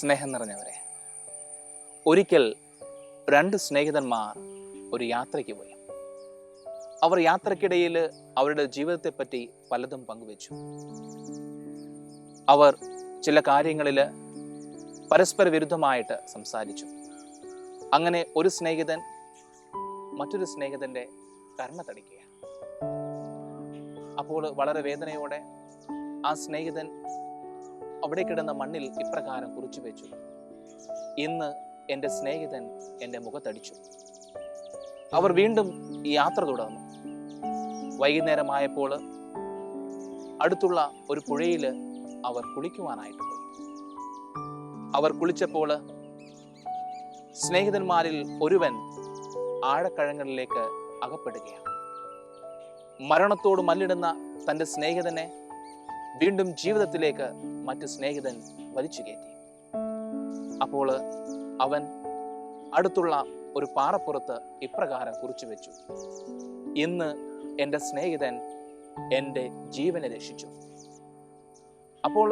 സ്നേഹം നിറഞ്ഞവരെ ഒരിക്കൽ രണ്ട് സ്നേഹിതന്മാർ ഒരു യാത്രയ്ക്ക് പോയി. അവർ യാത്രക്കിടയിൽ അവരുടെ ജീവിതത്തെപ്പറ്റി പലതും പങ്കുവച്ചു. അവർ ചില കാര്യങ്ങളിൽ പരസ്പര വിരുദ്ധമായിട്ട് സംസാരിച്ചു. അങ്ങനെ ഒരു സ്നേഹിതൻ മറ്റൊരു സ്നേഹിതന്റെ കർമ്മ തടിക്കുക അപ്പോൾ വളരെ വേദനയോടെ ആ സ്നേഹിതൻ അവിടെ കിടന്ന മണ്ണിൽ ഇപ്രകാരം കുറിച്ചു വെച്ചു. ഇന്ന് എന്റെ സ്നേഹിതൻ എന്റെ മുഖത്തടിച്ചു. അവർ വീണ്ടും യാത്ര തുടർന്നു. വൈകുന്നേരമായപ്പോൾ അടുത്തുള്ള ഒരു പുഴയിൽ അവർ കുളിക്കുവാനായിട്ട് പോയി. അവർ കുളിച്ചപ്പോൾ സ്നേഹിതന്മാരിൽ ഒരുവൻ ആഴക്കഴങ്ങളിലേക്ക് അകപ്പെടുകയാണ്. മരണത്തോട് മല്ലിടുന്ന തന്റെ സ്നേഹിതനെ വീണ്ടും ജീവിതത്തിലേക്ക് മറ്റ് സ്നേഹിതൻ വലിച്ചു കയറ്റി. അപ്പോൾ അവൻ അടുത്തുള്ള ഒരു പാറപ്പുറത്ത് ഇപ്രകാരം കുറിച്ചു വെച്ചു. ഇന്ന് എന്റെ സ്നേഹിതൻ എന്റെ ജീവനെ രക്ഷിച്ചു. അപ്പോൾ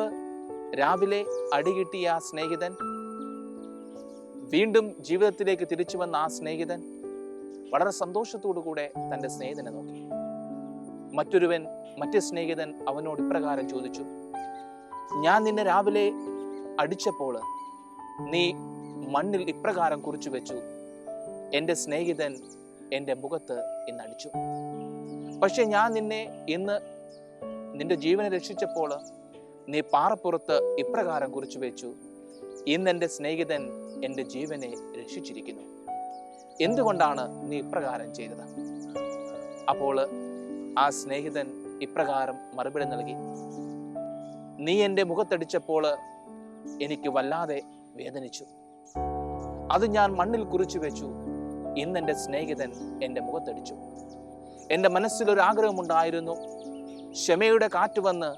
രാവിലെ അടികിട്ടിയ ആ സ്നേഹിതൻ വീണ്ടും ജീവിതത്തിലേക്ക് തിരിച്ചു വന്ന ആ സ്നേഹിതൻ വളരെ സന്തോഷത്തോടു കൂടെ തന്റെ സ്നേഹിതനെ നോക്കി. മറ്റൊരുവൻ മറ്റു സ്നേഹിതൻ അവനോട് ഇപ്രകാരം ചോദിച്ചു ഞാൻ നിന്നെ രാവിലെ അടിച്ചപ്പോൾ നീ മണ്ണിൽ ഇപ്രകാരം കുറിച്ചു വെച്ചു. എന്റെ സ്നേഹിതൻ എന്റെ മുഖത്ത് ഇന്ന് അടിച്ചു പക്ഷെ ഞാൻ നിന്നെ ഇന്ന് നിന്റെ ജീവനെ രക്ഷിച്ചപ്പോൾ നീ പാറപ്പുറത്ത് ഇപ്രകാരം കുറിച്ചു വെച്ചു. ഇന്ന് എന്റെ സ്നേഹിതൻ എന്റെ ജീവനെ രക്ഷിച്ചിരിക്കുന്നു. എന്തുകൊണ്ടാണ് നീ ഇപ്രകാരം ചെയ്തത്? അപ്പോൾ ആ സ്നേഹിതൻ ഇപ്രകാരം മറുപടി നൽകി. നീ എന്റെ മുഖത്തടിച്ചപ്പോൾ എനിക്ക് വല്ലാതെ വേദനിച്ചു. അത് ഞാൻ മണ്ണിൽ കുറിച്ചു വെച്ചു. ഇന്ന് എന്റെ സ്നേഹിതൻ എന്റെ മുഖത്തടിച്ചു. എന്റെ മനസ്സിലൊരു ആഗ്രഹമുണ്ടായിരുന്നു. ക്ഷമയുടെ കാറ്റ് വന്ന്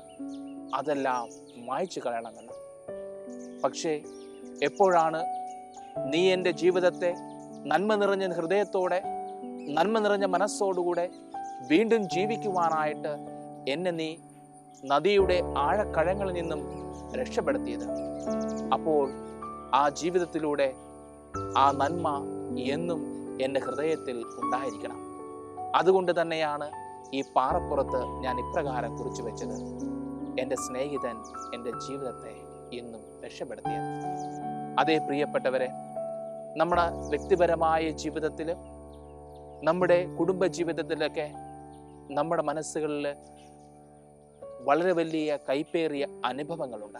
അതെല്ലാം മായ്ച്ചു കളയണമെന്ന്. പക്ഷേ എപ്പോഴാണ് നീ എന്റെ ജീവിതത്തെ നന്മ നിറഞ്ഞ ഹൃദയത്തോടെ നന്മ നിറഞ്ഞ മനസ്സോടുകൂടെ വീണ്ടും ജീവിക്കുവാനായിട്ട് എന്നെ നീ നദിയുടെ ആഴക്കഴങ്ങളിൽ നിന്നും രക്ഷപ്പെടുത്തിയത്? അപ്പോൾ ആ ജീവിതത്തിലൂടെ ആ നന്മ എന്നും എന്റെ ഹൃദയത്തിൽ ഉണ്ടായിരിക്കണം. അതുകൊണ്ട് തന്നെയാണ് ഈ പാറപ്പുറത്ത് ഞാൻ ഇപ്രകാരം കുറിച്ചു വെച്ചത്. എന്റെ സ്നേഹിതൻ എന്റെ ജീവിതത്തെ ഇന്നും രക്ഷപ്പെടുത്തിയത്. അതേ പ്രിയപ്പെട്ടവരെ നമ്മുടെ വ്യക്തിപരമായ ജീവിതത്തിൽ നമ്മുടെ കുടുംബ ജീവിതത്തിലൊക്കെ നമ്മുടെ മനസ്സുകളിൽ വളരെ വലിയ കൈപ്പേറിയ അനുഭവങ്ങളുണ്ട്.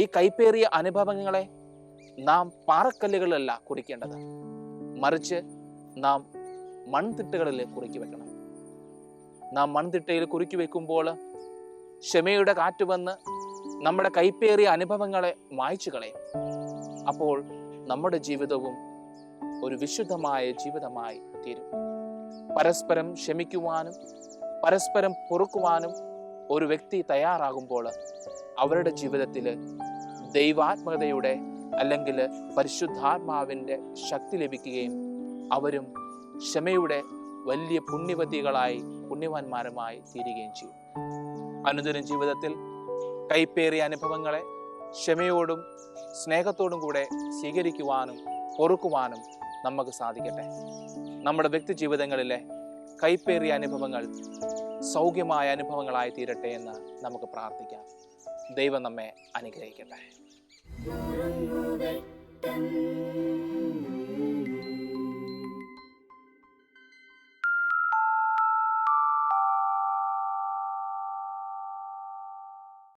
ഈ കൈപ്പേറിയ അനുഭവങ്ങളെ നാം പാറക്കല്ലുകളല്ല കുറിക്കേണ്ടത്. മറിച്ച് നാം മൺതിട്ടകളിൽ കുറുക്കി വെക്കണം. നാം മൺതിട്ടയിൽ കുറുക്കി വെക്കുമ്പോൾ ക്ഷമയുടെ കാറ്റ് വന്ന് നമ്മുടെ കൈപ്പേറിയ അനുഭവങ്ങളെ മായ്ച്ചു കളയും. അപ്പോൾ നമ്മുടെ ജീവിതവും ഒരു വിശുദ്ധമായ ജീവിതമായി തീരും. പരസ്പരം ക്ഷമിക്കുവാനും പരസ്പരം പൊറുക്കുവാനും ഒരു വ്യക്തി തയ്യാറാകുമ്പോൾ അവരുടെ ജീവിതത്തിൽ ദൈവാത്മകതയുടെ അല്ലെങ്കിൽ പരിശുദ്ധാത്മാവിന്റെ ശക്തി ലഭിക്കുകയും അവരും ക്ഷമയുടെ വലിയ പുണ്യവതികളായി പുണ്യവാന്മാരുമായി തീരുകയും ചെയ്യും. അനുദിന ജീവിതത്തിൽ കൈപ്പേറിയ അനുഭവങ്ങളെ ക്ഷമയോടും സ്നേഹത്തോടും കൂടെ സ്വീകരിക്കുവാനും പൊറുക്കുവാനും നമുക്ക് സാധിക്കട്ടെ. നമ്മുടെ വ്യക്തി ജീവിതങ്ങളിലെ കൈപ്പേറിയ അനുഭവങ്ങൾ സൗഖ്യമായ അനുഭവങ്ങളായി തീരട്ടെ എന്ന് നമുക്ക് പ്രാർത്ഥിക്കാം. ദൈവം നമ്മെ അനുഗ്രഹിക്കട്ടെ. നുറുങ്ങുവെട്ടം